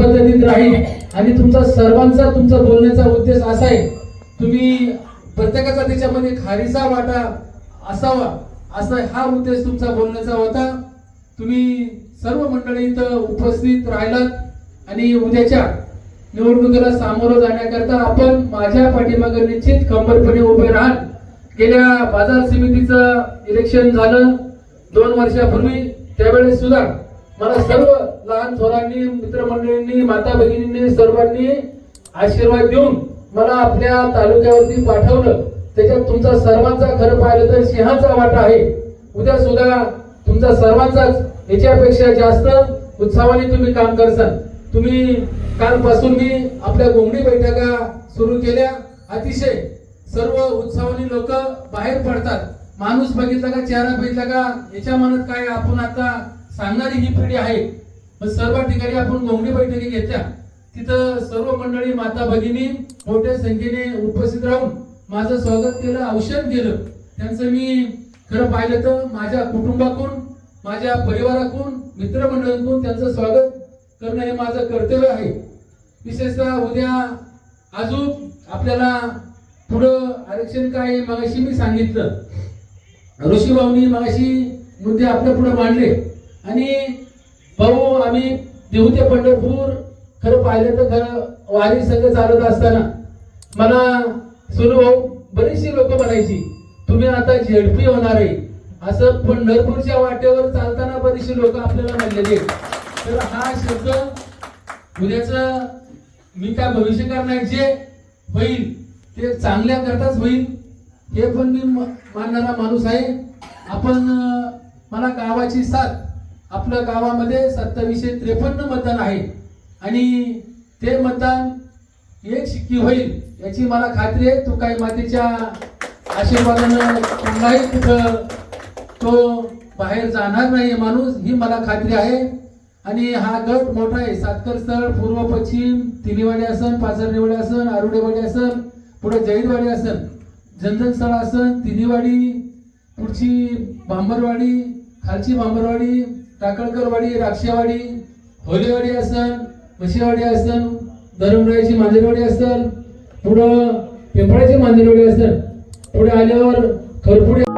पद्धतीत राहील. आणि तुमचा सर्वांचा तुमचा बोलण्याचा उद्देश असा आहे तुम्ही प्रत्येकाचा त्याच्यामध्ये खारीचा वाटा असावा असा हा उद्देश तुमचा बोलण्याचा होता. तुम्ही सर्व मंडळी इथं उपस्थित राहिलात आणि उद्याच्या निवडणुकीला सामोरं जाण्याकरता आपण माझ्या पाठीमागे निश्चित खंबरपणे उभे राहाल. गेल्या बाजार समितीचं इलेक्शन झालं दोन वर्षापूर्वी त्यावेळेस सुद्धा मला सर्व लहान थोरांनी मित्रमंडळींनी माता भगिनींनी सर्वांनी आशीर्वाद देऊन मला आपल्या तालुक्यावरती पाठवलं. त्याच्यात तुमचा सर्वांचा खरं पाहिलं तर सिंहाचा वाटा आहे. उद्या सुद्धा तुमचा सर्वांचाच याच्यापेक्षा जास्त उत्साहाने तुम्ही काम करसाल. तुम्ही कालपासून मी आपल्या गोंगडी बैठका सुरू केल्या. अतिशय सर्व उत्साहाने लोक बाहेर पडतात. माणूस बघितला का चेहरा बघितला का याच्या मनात काय आपण आता सांगणारी ही पिढी आहे. मग सर्व ठिकाणी आपण गोंगडी बैठकी घेतल्या. तिथं सर्व मंडळी माता भगिनी मोठ्या संख्येने उपस्थित राहून माझं स्वागत केलं औषध केलं त्यांचं मी खरं पाहिलं तर माझ्या कुटुंबाकडून माझ्या परिवाराकडून मित्रमंडळाकडून त्यांचं स्वागत करणं हे माझं कर्तव्य आहे. विशेषतः उद्या अजून आपल्याला पुढं आरक्षण काय आहे मगाशी मी सांगितलं. ऋषी भाऊनी मगाशी मुद्दे आपल्या पुढे मांडले. आणि भाऊ आम्ही देऊ ते पंढरपूर खरं पाहिलं तर खरं वारी संघ चालत असताना. मला सुरू भाऊ बरीचशी लोक म्हणायची तुम्ही आता झेडपी होणार आहे. असं पंढरपूरच्या वाटेवर चालताना बरीचशी लोक आपल्याला म्हणलेले तर हा शब्द उद्याच मी काय भविष्यकार नाही जे होईल ते चांगल्या करताच होईल हे पण मी मानणारा माणूस आहे. आपण मला गावाची साथ आपल्या गावामध्ये सत्तावीसशे त्रेपन्न मतदान आहे. आणि ते मतदान एक शिक्की होईल याची मला खात्री आहे. तो काही मातेच्या आशीर्वादानं कुठलाही कुठं तो बाहेर जाणार नाही माणूस ही मला खात्री आहे. आणि हा गट मोठा आहे. सातकर स्थळ पूर्व पश्चिम तिन्हीवाडी असन पाचरनेवाडी असन आरुडेवाडी असन पुढे जैनवाडी असन जनधन स्थळ असन तिन्हीवाडी पुढची भांबरवाडी खालची भांबरवाडी टाकळकरवाडी राक्षेवाडी होलेवाडी असन म्हशीवाडी असन धरमरायाची मांजरवाडी असन पुढं पिंपळाची मांजरवाडी असन पुढे आल्यावर खरपुडे